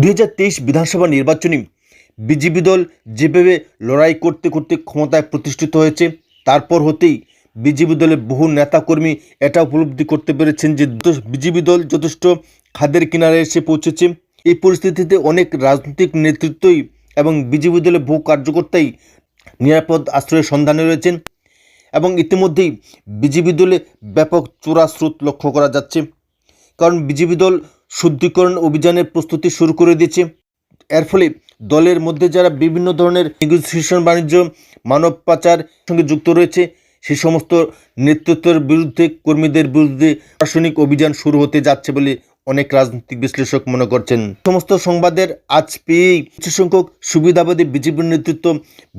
দু হাজার তেইশ বিধানসভা নির্বাচনে বিজেপি দল যেভাবে লড়াই করতে করতে ক্ষমতায় প্রতিষ্ঠিত হয়েছে, তারপর হতেই বিজেপি দলের বহু নেতাকর্মী এটা উপলব্ধি করতে পেরেছেন যে বিজেপি দল যথেষ্ট খাদের কিনারে এসে পৌঁছেছে, এই পরিস্থিতিতে অনেক রাজনৈতিক নেতৃত্বই এবং বিজেপি দলের বহু কার্যকর্তাই নিরাপদ আশ্রয়ের সন্ধানে রয়েছেন এবং ইতিমধ্যেই বিজেপি দলে ব্যাপক চোরা স্রোত লক্ষ্য করা যাচ্ছে। কারণ বিজেপি দল শুদ্ধিকরণ অভিযানের প্রস্তুতি শুরু করে দিয়েছে। এর ফলে দলের মধ্যে যারা বিভিন্ন ধরনের নেগোসিয়েশন, বাণিজ্য, মানব পাচার সঙ্গে যুক্ত রয়েছে, সে সমস্ত নেতৃত্বের বিরুদ্ধে, কর্মীদের বিরুদ্ধে প্রশাসনিক অভিযান শুরু হতে যাচ্ছে বলে অনেক রাজনৈতিক বিশ্লেষক মনে করছেন। সমস্ত সংবাদের আজ পেয়েই কিছু সংখ্যক সুবিধাবাদী বিজেপির নেতৃত্ব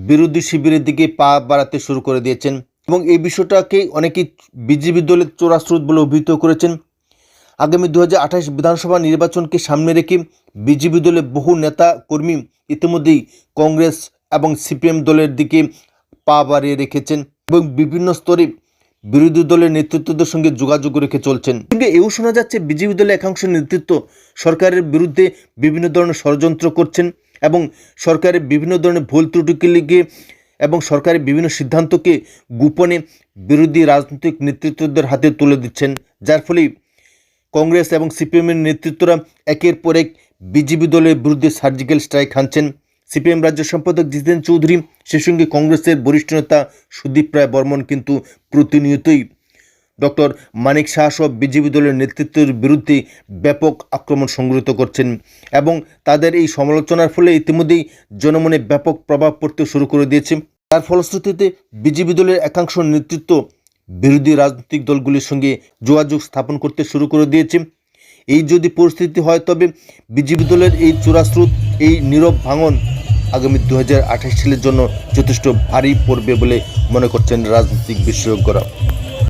বিরোধী শিবিরের দিকে পা বাড়াতে শুরু করে দিয়েছেন এবং এই বিষয়টাকে অনেকেই বিজেপি দলের চোরাস্রোত বলে অভিহিত করেছেন। আগামী দু হাজার আঠাশ বিধানসভা নির্বাচনকে সামনে রেখে বিজেপি দলের বহু নেতা, কর্মী ইতিমধ্যেই কংগ্রেস এবং সিপিএম দলের দিকে পা বাড়িয়ে রেখেছেন এবং বিভিন্ন স্তরে বিরোধী দলের নেতৃত্বদের সঙ্গে যোগাযোগ রেখে চলছেন। কিন্তু এও শোনা যাচ্ছে বিজেপি দলের একাংশ নেতৃত্ব সরকারের বিরুদ্ধে বিভিন্ন ধরনের ষড়যন্ত্র করছেন এবং সরকারের বিভিন্ন ধরনের ভুল ত্রুটিকে লিগে এবং সরকারের বিভিন্ন সিদ্ধান্তকে গোপনে বিরোধী রাজনৈতিক নেতৃত্বদের হাতে তুলে দিচ্ছেন। যার ফলে কংগ্রেস এবং সিপিএমের নেতৃত্বরা একের পর এক বিজেপি দলের বিরুদ্ধে সার্জিক্যাল স্ট্রাইক হানছেন। সিপিএম রাজ্য সম্পাদক জিতেন চৌধুরী, সে সঙ্গে কংগ্রেসের বরিষ্ঠ নেতা সুদীপ রায় বর্মন কিন্তু প্রতিনিয়তই। ডক্টর মানিক শাহ সহ বিজেপি দলের নেতৃত্বের বিরুদ্ধে ব্যাপক আক্রমণ সংগৃহীত করছেন এবং তাদের এই সমালোচনার ফলে ইতিমধ্যেই জনমনে ব্যাপক প্রভাব পড়তে শুরু করে দিয়েছে। তার ফলশ্রুতিতে বিজেপি দলের একাংশ নেতৃত্ব বিরোধী রাজনৈতিক দলগুলির সঙ্গে যোগাযোগ স্থাপন করতে শুরু করে দিয়েছে। এই যদি পরিস্থিতি হয়, তবে বিজেপি দলের এই চোরাস্রোত এই নীরব ভাঙন আগামী দু হাজার আঠাশ সালের জন্য যথেষ্ট ভারী পড়বে বলে মনে করছেন রাজনৈতিক বিশেষজ্ঞরা